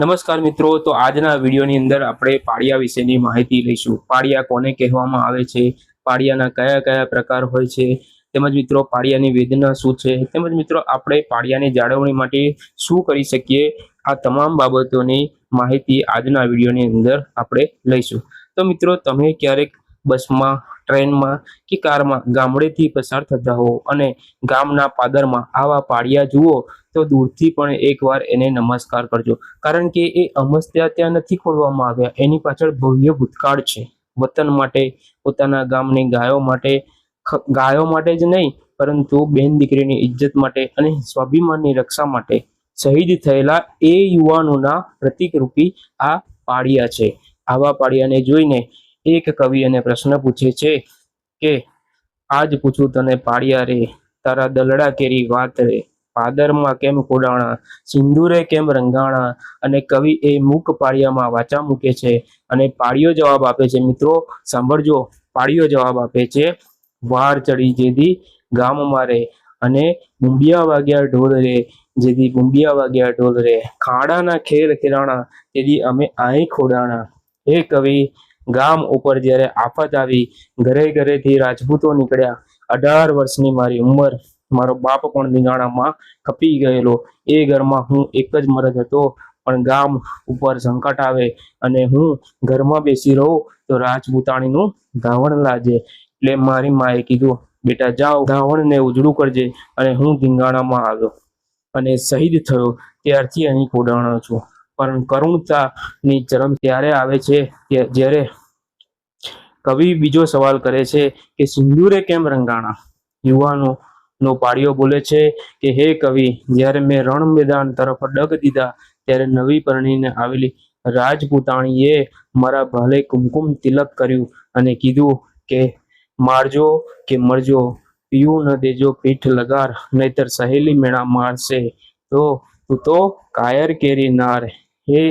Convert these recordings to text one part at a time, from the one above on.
નમસ્કાર મિત્રો, તો આજના વિડીયોની અંદર આપણે પાડિયા વિશેની માહિતી લઈશું. પાડિયા કોને કહેવામાં આવે છે? પાડિયાના કયા કયા પ્રકાર હોય છે? તેમજ મિત્રો પાડિયાની વેદના શું છે? તેમજ મિત્રો, આપણે પાડિયાની જાળવણી માટે શું કરી શકીએ? આ તમામ બાબતોની માહિતી આજના વિડીયોની અંદર આપણે લઈશું. તો મિત્રો, તમે ક્યારેક બસમાં ટ્રેનમાં કે કારમાં ગામડેથી પસાર થતા હો અને ગામના પાદરમાં આવા પાડિયા જુઓ તો દૂરથી પણ એકવાર એને નમસ્કાર કરજો. કારણ કે એ અમસ્ત્યા ત્યાં નથી ખોલવામાં આવ્યા. એની પાછળ ભવ્ય ભૂતકાળ છે. વતન માટે, પોતાના ગામની ગાયો માટે ગાયો માટે જ નહીં, પરંતુ બેન દીકરીની ઇજ્જત માટે અને સ્વાભિમાનની રક્ષા માટે શહીદ થયેલા એ યુવાનોના પ્રતિકરૂપી આ પાડિયા છે. આવા પાડિયાને જોઈને એક કવિ એને પ્રશ્ન પૂછે છે કે, આજ પૂછું તને પાડિયા રે, તારા દલડા કેરી વાત રે, પાદરમાં કેમ કોડાણા સિંદૂરે કેમ રંગાણા? અને કવિ એ મૂક પાળિયામાં વાચા મૂકે છે અને પાળિયો જવાબ આપે છે. મિત્રો, સાંભળજો, પાળિયો જવાબ આપે છે, વાર ચડી જેથી ગામ મારે અને બુંબિયા વાગ્યા ઢોલ રે જેથી બુંબિયા વાગ્યા ઢોલ રે, ખાડાના ખેર ખેરાણા તેથી અમે અહીં ખોડાણા હે કવિ ગામ ઉપર જ્યારે આફત આવી, ઘરે ઘરેથી રાજપૂતો નીકળ્યા. અઢાર વર્ષની મારી ઉંમર મારો બાપ પણ નિગાણામાં ખપી ગયેલો. એ ઘરમાં હું એક જ મરદ હતો, પણ ગામ ઉપર સંકટ આવે અને હું ઘરમાં બેસી રહું, તો રાજપૂતાણીનું ધાવણ લાજે. એટલે મારી માએ કીધું, બેટા, જાઓ, ધાવણને ઉજળું કરજે. અને હું ધીંગાણામાં આવ્યો. અને શહીદ થયો. ત્યારથી અહીં કોડાણો છું. પણ કરુણતાની ચરમ ત્યારે આવે છે કે જ્યારે કવિ બીજો સવાલ કરે છે કે, સિંદૂરે કેમ રંગાણા? યુવાનો નો પાડિયો બોલે છે કે, હે કવિ, જ્યારે મેં રણ મેદાન તરફ ડગ દીધા, ત્યારે નવી પરણીને આવેલી રાજપૂતાણીએ મારા ભાલે કુમકુમ તિલક કર્યું અને કીધું કે, મારજો કે મરજો, પીવું ન દેજો, પીઠ લગાર, નહીતર સહેલી મેળા મારશે. તો તું કાયર કેરી નાર હે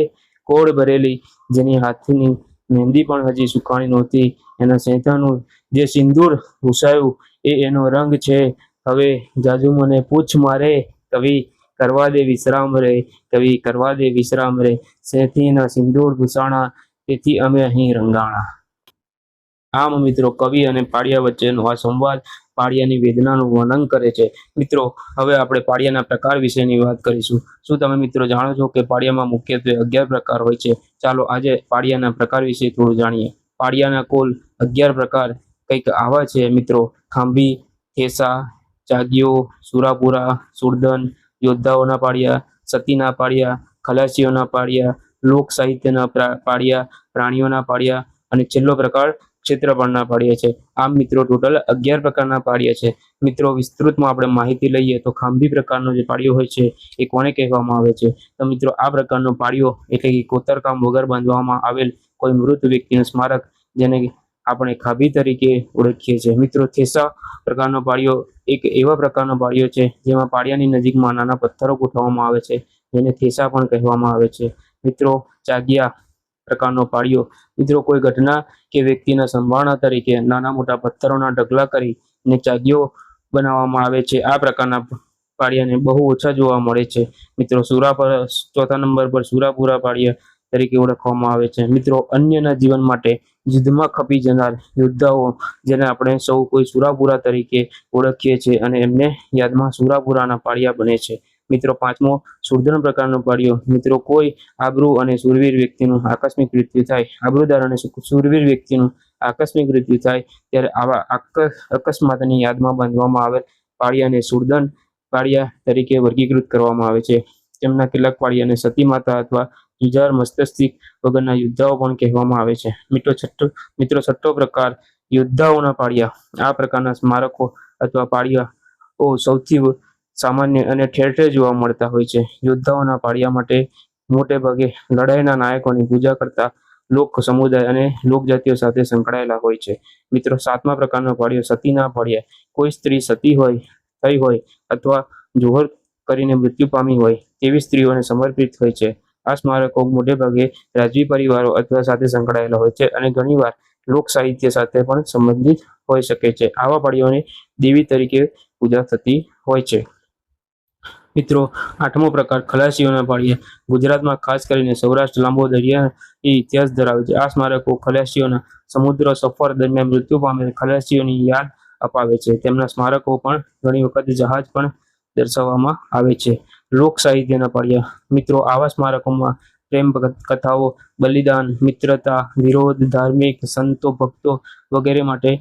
કોડ ભરેલી, જેની હાથની મહેંદી પણ હજી સુકાણી નહોતી. એના સેતાનું જે સિંદૂર ભૂસાયું એ એનો રંગ છે. હવે જાજુ મને પૂછ મારે, કવિ કરવા દે વિશ્રામ રે, કવિ કરવા દે વિશ્રામ રે. સેથીના સિંદૂર ઘૂસાણા, તેથી અમે અહીં રંગાણા. આમ મિત્રો, કવિ અને પાડિયા વચ્ચેનો આ સંવાદ પાડિયાની વેદનાનું વર્ણન કરે છે. મિત્રો, હવે આપણે પાડિયાના પ્રકાર વિશેની વાત કરીશું. શું તમે, મિત્રો, જાણો છો કે પાડિયામાં મુખ્યત્વે અગિયાર પ્રકાર હોય છે? ચાલો, આજે પાડિયાના પ્રકાર વિશે થોડું જાણીએ. પાડિયાના કુલ અગિયાર પ્રકાર કંઈક આવા છે, મિત્રો. ખાંભી થેસા જાગીઓ, સુરાપુરા સુરદન યોદ્ધાઓના પાળિયા, સતીના પાડિયા ખલાસીઓના પાળિયા લોક સાહિત્યના પાડિયા પ્રાણીઓના પાળિયા અને છેલ્લો પ્રકાર ક્ષેત્રફળના પાડિયા છે આમ મિત્રો ટોટલ અગિયાર પ્રકારના પાડિયા છે મિત્રો વિસ્તૃતમાં આપણે માહિતી લઈએ તો ખાંભી પ્રકારનો જે પાડિયો હોય છે એ કોને કહેવામાં આવે છે? તો મિત્રો આ પ્રકારનો પાડિયો એટલે કે કોતરકામ વગર બાંધવામાં આવેલ કોઈ મૃત વ્યક્તિનું સ્મારક જેને આપણે ખાભી તરીકે ઓળખીએ છીએ. મિત્રો થેસા પ્રકારનો પાડિયો એક એવા પ્રકારનો પાડિયો છે જેમાં પાડિયાની નજીકમાં નાના પથ્થરો ગોઠવવામાં આવે છે. જેને થેસા પણ કહેવામાં આવે છે. મિત્રો ચાગિયા પ્રકારનો પાડ્યો મિત્રો, કોઈ ઘટના કે વ્યક્તિના સંભાળના તરીકે નાના મોટા પથ્થરોના ઢગલા કરીને ચાગીઓ બનાવવામાં આવે છે, આ પ્રકારના પાળિયાને બહુ ઓછા જોવા મળે છે. મિત્રો, સુરા પર, ચોથા નંબર પર સુરાપુરા પાળિયા તરીકે ઓળખવામાં આવે છે. મિત્રો, અન્યના જીવન માટે યુદ્ધમાં ખપી જનાર યોદ્ધાઓ, જેને આપણે સૌ કોઈ સુરાપુરા તરીકે ઓળખીએ છીએ અને એમને યાદમાં સુરાપુરાના પાળિયા બને છે. મિત્રો, પાંચમો સુરધન પ્રકારનો પાડ્યો. મિત્રો, કોઈ આબરૂ અને સુરવીર વ્યક્તિનું આકસ્મિક મૃત્યુ થાય, આબરૂદાર અને સુરવીર વ્યક્તિનું આકસ્મિક મૃત્યુ થાય, ત્યારે આવા અકસ્માતની યાદમાં બાંધવામાં આવેલ પાળિયાને સુરદન પાળિયા તરીકે વર્ગીકૃત કરવામાં આવે છે. તેમના કેટલાક પાળિયાને સતી માતા અથવા જુજાર મસ્તસ્તિક વગરના યોદ્ધાઓ પણ કહેવામાં આવે છે. મિત્રો, છઠ્ઠો મિત્રો, છઠ્ઠો પ્રકાર યોદ્ધાઓના પાડિયા આ પ્રકારના સ્મારકો અથવા પાડિયાઓ સૌથી સામાન્ય અને ઠેર ઠેર જોવા મળતા હોય છે. યોદ્ધાઓના પાડિયા માટે મોટે ભાગે લડાઈના નાયકોની પૂજા કરતા લોક સમુદાય અને લોકજાતિઓ સાથે સંકળાયેલા હોય છે. મિત્રો, સાતમા પ્રકારનો પાડિયો સતીના પાળિયા. કોઈ સ્ત્રી સતી હોય, થઈ હોય અથવા જોહર કરીને મૃત્યુ પામી હોય તેવી સ્ત્રીઓને સમર્પિત હોય છે. આ સ્મારકો મોટે ભાગે રાજવી પરિવારો અથવા સાથે સંકળાયેલા હોય છે અને ઘણીવાર લોક સાહિત્ય સાથે પણ સંબંધિત હોઈ શકે છે. આવા પાડીઓને દેવી તરીકે પૂજા થતી હોય છે. મિત્રો, આઠમો પ્રકાર ખલાસીઓના પાળીએ. ગુજરાતમાં ખાસ કરીને સૌરાષ્ટ્ર લાંબો દરિયા ઇતિહાસ ધરાવે છે. આ સ્મારકો ખલાસીઓના સમુદ્ર સફર દરમિયાન મૃત્યુ પામેલ ખલાસીઓની યાદ અપાવે છે. તેમના સ્મારકો પણ ઘણી વખત જહાજ પણ દર્શાવવામાં આવે છે. લોક સાહિત્યના પાળિયા મિત્રો, આવા સ્મારકોમાં પ્રેમ કથાઓ, બલિદાન, મિત્રતા, વિરોધ, ધાર્મિક, સંતો, ભક્તો વગેરે માટે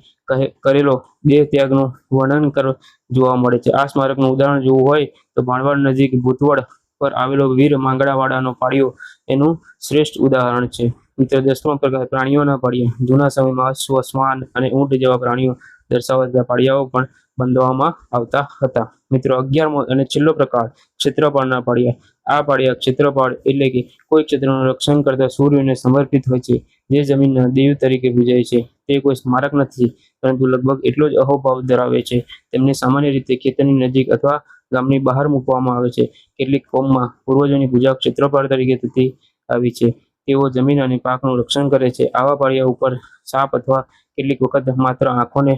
કરેલો દેહ ત્યાગનું વર્ણન કર જોવા મળે છે. આ સ્મારકનું ઉદાહરણ જોવું હોય તો ભાણવડ નજીક ભૂતવડ પર આવેલો વીર માંગડાવાડાનો પાળિયો એનું શ્રેષ્ઠ ઉદાહરણ છે. મિત્ર, દસમો પ્રકાર પ્રાણીઓના પાળિયા જૂના સમયમાં અશ્વ, શ્વાન અને ઊંટ જેવા પ્રાણીઓ દર્શાવતા પાળિયાઓ પણ બંધાવવામાં આવતા હતા. મિત્રો અગિયારમો અને છેલ્લો પ્રકાર ક્ષેત્રપાળના પાળિયા આ પાળિયા ક્ષેત્રપાળ એટલે કે કોઈ ક્ષેત્રનું રક્ષણ કરતા સૂર્યને સમર્પિત હોય છે. જે જમીનના દેવ તરીકે પૂજાય છે. તે કોઈ સ્મારક નથી, પરંતુ લગભગ એટલો જ અહોભાવ ધરાવે છે. તેમને સામાન્ય રીતે ખેતરની નજીક અથવા ગામની બહાર મૂકવામાં આવે છે. કેટલીક કોમમાં પૂર્વજોની પૂજા ક્ષેત્રપાળ તરીકે થતી આવી છે. તેઓ જમીન અને પાકનું રક્ષણ કરે છે. આવા પાળિયા ઉપર સાપ અથવા કેટલીક વખત માત્ર આંખોને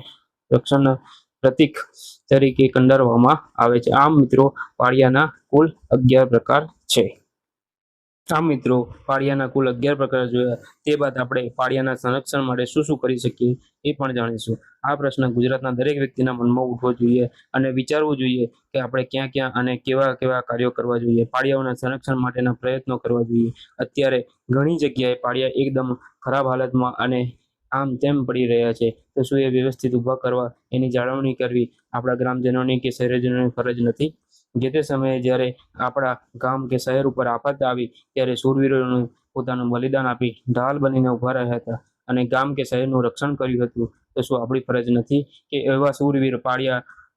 રક્ષણના પ્રતીક તરીકે કંડારવામાં આવે છે. આમ મિત્રો, પાળિયાના કુલ અગિયાર પ્રકાર છે. આમ મિત્રો, પાળિયાના કુલ અગિયાર પ્રકાર જોયા. તે બાદ આપણે પાળિયાના સંરક્ષણ માટે શું શું કરી શકીએ એ પણ જાણીશું. આ પ્રશ્ન ગુજરાતના દરેક વ્યક્તિના મનમાં ઉઠવો જોઈએ અને વિચારવું જોઈએ કે આપણે ક્યાં ક્યાં અને કેવા કેવા કાર્યો કરવા જોઈએ. પાળિયાઓના સંરક્ષણ માટેના પ્રયત્નો કરવા જોઈએ. અત્યારે ઘણી જગ્યાએ પાળિયા એકદમ ખરાબ હાલતમાં અને આમ તેમ પડી રહ્યા છે. તો શું એ વ્યવસ્થિત ઊભા કરવા એની જાળવણી કરવી આપણા ગ્રામજનોની કે શહેરજનોની ફરજ નથી? જે તે સમયે જ્યારે આપણા ગામ કે શહેર ઉપર આફત આવી, ત્યારે શૂરવીરોનું પોતાનું બલિદાન આપી ઢાલ બનીને ઊભા રહ્યા હતા અને ગામ કે શહેરનું રક્ષણ કર્યું હતું. તો શું આપણી ફરજ નથી કે એવા શૂરવીર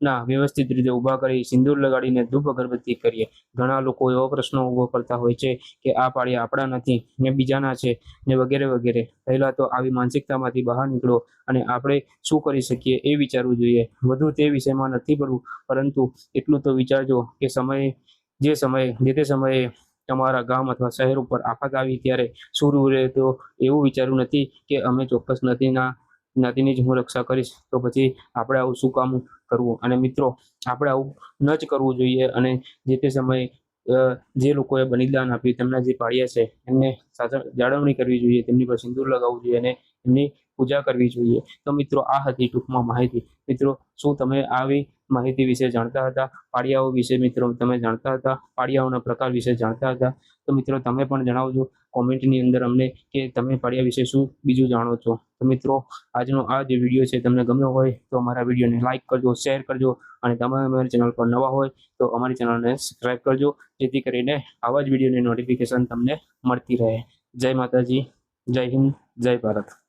પાળિયાના વ્યવસ્થિત રીતે ઊભા કરી સિંદૂર લગાડીને ધૂપ અગરબત્તી કરીએ. ઘણા લોકો એવો પ્રશ્નો ઊભો કરતા હોય છે કે આ પાળી આપણા નથી, ને બીજાના છે, ને વગેરે વગેરે. પહેલાં તો આવી માનસિકતામાંથી બહાર નીકળો અને આપણે શું કરી શકીએ એ વિચારવું જોઈએ. વધુ તે વિષયમાં નથી પડવું, પરંતુ એટલું તો વિચારજો કે સમય, જે સમયે, જે તે સમયે તમારા ગામ અથવા શહેર ઉપર આફત આવી ત્યારે શું રહે તો એવું વિચારવું નથી કે અમે ચોક્કસ નદીના નદીની જ હું રક્ષા કરીશ. તો પછી આપણે આવું શું કામ? કરવું. અને મિત્રો, આપણે આવું ન જ કરવું જોઈએ. અને જે તે સમયે જે લોકોએ બલિદાન આપ્યું, તેમના જે પાળિયા છે, એમને સાચા જાળવણી કરવી જોઈએ. તેમની પર સિંદૂર લગાવવું જોઈએ અને એમની પૂજા કરવી જોઈએ. તો મિત્રો, આ હતી ટૂંકમાં માહિતી. મિત્રો, શું તમે આવી માહિતી વિશે જાણતા હતા. પાળિયાઓ વિશે મિત્રો તમે જાણતા હતા. પાળિયાઓના પ્રકાર વિશે જાણતા હતા. તો મિત્રો તમે પણ જણાવજો કોમેન્ટની અંદર અમને કે તમે પાળિયા વિશે શું બીજું જાણો છો. તો મિત્રો, આજનો આ જે વીડિયો છે તમને ગમ્યો હોય તો અમારા વિડીયોને લાઇક કરજો, શેર કરજો અને તમે અમારી ચેનલ પર નવા હોય તો અમારી ચેનલને સબસ્ક્રાઈબ કરજો, જેથી કરીને આવા જ વિડીયોની નોટિફિકેશન તમને મળતી રહે. જય માતાજી, જય હિન્દ, જય ભારત.